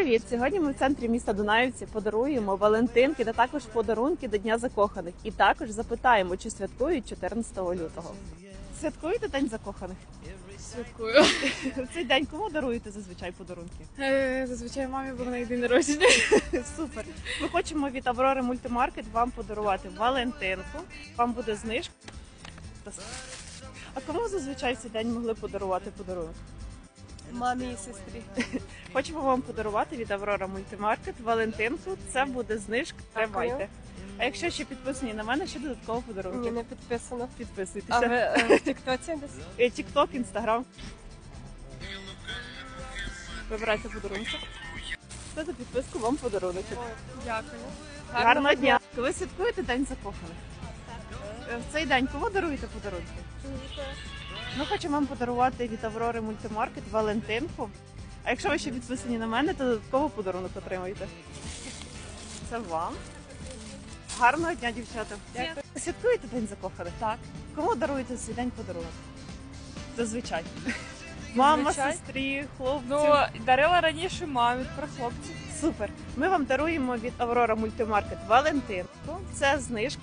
Привіт! Сьогодні ми в центрі міста Дунаївці подаруємо Валентинки та також подарунки до Дня закоханих. І також запитаємо, чи святкують 14 лютого. Святкуєте День закоханих? Святкую. В цей день кому даруєте зазвичай подарунки? Е, Зазвичай мамі було на неї день народження. Супер. Ми хочемо від Аврори Мультимаркет вам подарувати Валентинку. Вам буде знижка. А кому зазвичай в цей день могли подарувати подарунок? Мамі і сестрі. Хочемо вам подарувати від Аврора Мультимаркет Валентинку. Це буде знижка. Тримайте. А якщо ще підписані на мене, ще додатково подарунки. Ні, не підписано. А Підписуйтеся. ви е, в Тіктоці десь? Тікток, інстаграм. Вибирайте подарунки. Це за підписку вам подарунок. Дякую. Гарного дня! Ви святкуєте День закоханих? Е, В цей день кому даруєте подарунки? Ми хочемо вам подарувати від Аврори Мультимаркет Валентинку. А якщо ви ще підписані на мене, то додатково подарунок отримаєте. Це вам. Гарного дня, дівчата. Дякую. Святкуєте День закоханих? Так. Кому даруєте цей день подарунок? Зазвичай. Мама, Зазвичай? сестрі, хлопці. Ну, дарила раніше мамі про хлопців. Супер. Ми вам даруємо від Аврора Мультимаркет Валентинку. Це знижка.